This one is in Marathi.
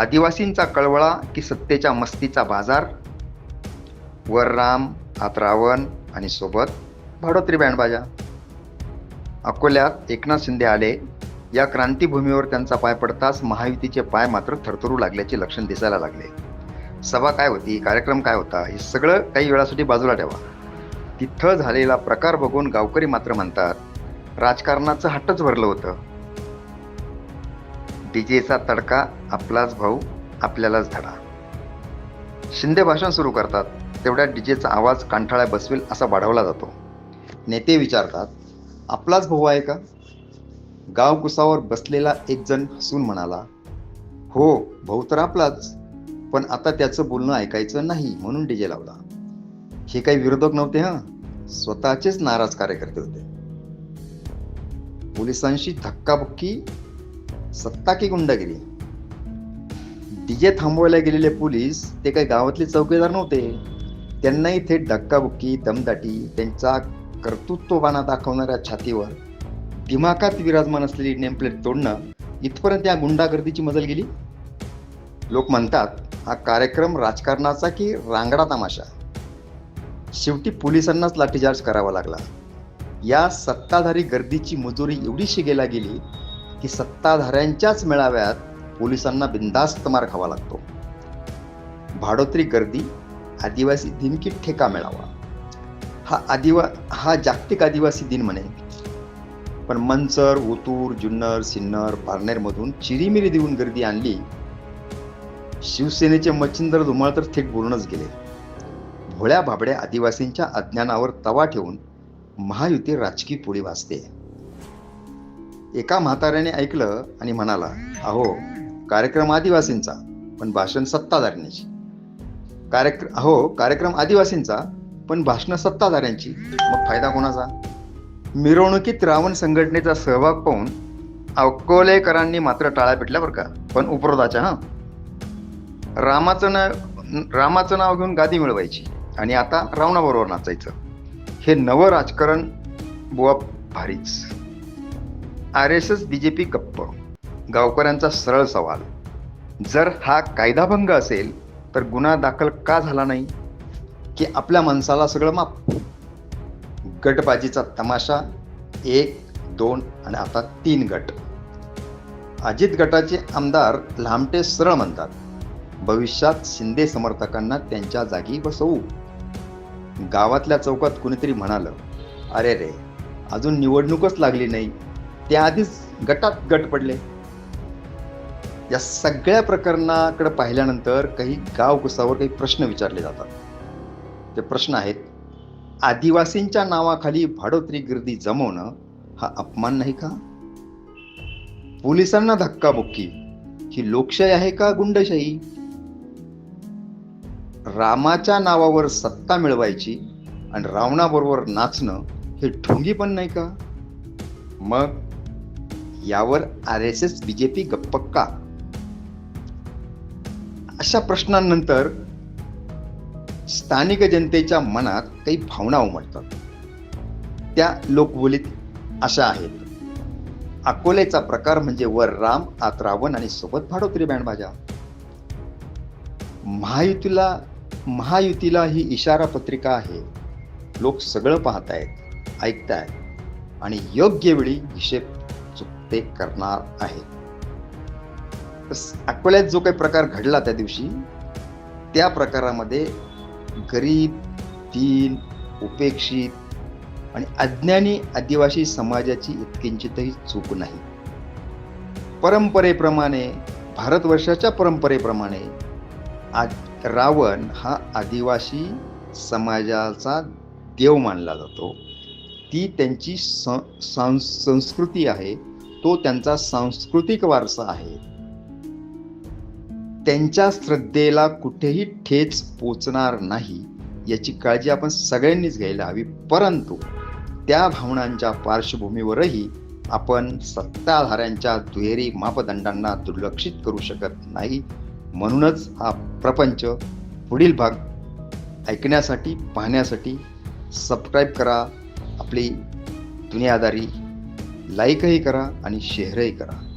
आदिवासींचा कळवळा की सत्तेच्या मस्तीचा बाजार? वर राम आत रावण आणि सोबत भाडोत्री बँडबाजा. अकोल्यात एकनाथ शिंदे आले. या क्रांतीभूमीवर त्यांचा पाय पडताच महायुतीचे पाय मात्र थरथरू लागल्याचे लक्षण दिसायला लागले. सभा काय होती कार्यक्रम काय होता हे सगळं काही वेळासाठी बाजूला ठेवा. तिथं झालेला प्रकार बघून गावकरी मात्र म्हणतात राजकारणाचं हट्टच भरलं होतं. डीजेचा तडका आपलाच भाऊ आपल्यालाच धडा. शिंदे भाषण सुरू करतात तेवढ्या डीजेचा आवाज कांठाळ्या बसवेल असा वाढवला जातो. नेते विचारतात आपलाच भाऊ आहे का? गाव कुसावर बसलेला एक जण हसून म्हणाला हो भाऊ तर आपलाच. पण आता त्याचं बोलणं ऐकायचं नाही म्हणून डीजे लावला. हे काही विरोधक नव्हते हां? स्वतःचेच नाराज कार्यकर्ते होते. पोलिसांशी धक्काबुक्की सत्ता की गुंडागिरी. डीजे थांबवायला गेलेले पोलीस ते काही गावातले चौकीदार नव्हते. त्यांनाही थेट धक्काबुक्की दमदाटी त्यांचा कर्तृत्वबाना दाखवणाऱ्या छातीवर दिमाखात विराजमान असलेली नेमप्लेट तोडणं इथपर्यंत या गुंडागर्दीची मजल गेली. लोक म्हणतात हा कार्यक्रम राजकारणाचा की रांगडा तमाशा? शेवटी पोलिसांनाच लाठीचार्ज करावा लागला. या सत्ताधारी गर्दीची मजुरी एवढी शिगेला गेली की सत्ताधाऱ्यांच्याच मेळाव्यात पोलिसांना बिंदास्त मार खावा लागतो. भाडोत्री गर्दी आदिवासी दिन की ठेका मिळावा. हा आदिवा हा जागतिक आदिवासी दिन म्हणे. पण मंचर ओतूर जुन्नर सिन्नर पारनेरमधून चिरीमिरी देऊन गर्दी आणली शिवसेनेचे मच्छिंदर धुमाळ तर थेट बोलूनच गेले. भोळ्या भाबड्या आदिवासींच्या अज्ञानावर तवा ठेवून महायुती राजकीय पोळी वाजते एका म्हाताऱ्याने ऐकलं आणि म्हणाला अहो कार्यक्रम आदिवासींचा पण भाषण सत्ताधाऱ्यांची. कार्यक्रम अहो कार्यक्रम आदिवासींचा पण भाषणं सत्ताधाऱ्यांची. मग फायदा कोणाचा? मिरवणुकीत रावण संघटनेचा सहभाग पाहून अकोलेकरांनी मात्र टाळ्या पेटल्या बरं का. पण उपरोधाच्या हा. रामाचं नाव रामाचं नाव घेऊन गादी मिळवायची आणि आता रावणाबरोबर नाचायचं. हे नवं राजकारण बुवा भारीच. R S S B J P गप्प. गावकऱ्यांचा सरळ सवाल. जर हा कायदाभंग असेल तर गुन्हा दाखल का झाला नाही? की आपल्या माणसाला सगळं माप गटबाजीचा तमाशा एक दोन आणि आता तीन गट. अजित गटाचे आमदार लांबटे सरळ म्हणतात भविष्यात शिंदे समर्थकांना त्यांच्या जागी बसवू. गावातल्या चौकात कुणीतरी म्हणालं अरे रे अजून निवडणूकच लागली नाही. त्याआधीच गटात गट पडले. या सगळ्या प्रकरणाकडे पाहिल्यानंतर काही गावकुसावर काही प्रश्न विचारले जातात. ते प्रश्न आहेत आदिवासींच्या नावाखाली भाडोत्री गर्दी जमवणं हा अपमान नाही का? पोलिसांना धक्काबुक्की ही लोकशाही आहे का गुंडशाही? रामाच्या नावावर सत्ता मिळवायची आणि रावणाबरोबर नाचणं हे ढोंगी पण नाही का? मग यावर आर एस एस बीजेपी गप्प का? अशा प्रश्नांनंतर स्थानिक जनतेच्या मनात काही भावना उमटतात. त्या लोकबोलीत अशा आहेत. अकोलेचा प्रकार म्हणजे वर राम आत रावण आणि सोबत भाडोत्री बँडबाजा. महायुतीला महायुतीला ही इशारा पत्रिका आहे. लोक सगळं पाहतायत ऐकतायत आणि योग्य वेळी हिशेब ते करणार आहेत अकोल्यात जो काही प्रकार घडला त्या दिवशी त्या प्रकारामध्ये गरीब दीन उपेक्षित आणि अज्ञानी आदिवासी समाजाची इतकिंचितही चूक नाही. परंपरेप्रमाणे भारतवर्षाच्या परंपरेप्रमाणे आज रावण हा आदिवासी समाजाचा देव मानला जातो. ती त्यांची संस्कृती आहे. तो त्यांचा सांस्कृतिक वारसा आहे. त्यांच्या श्रद्धेला कुठेही ठेच पोचणार नाही याची काळजी आपण सगळ्यांनीच घ्यायला हवी. परंतु त्या भावनांच्या पार्श्वभूमीवरही आपण सत्ताधाऱ्यांच्या दुहेरी मापदंडांना दुर्लक्षित करू शकत नाही. म्हणूनच हा प्रपंच पुढील भाग ऐकण्यासाठी पाहण्यासाठी सबस्क्राईब करा. आपली दुनियादारी लाईकही करा आणि शेअरही करा.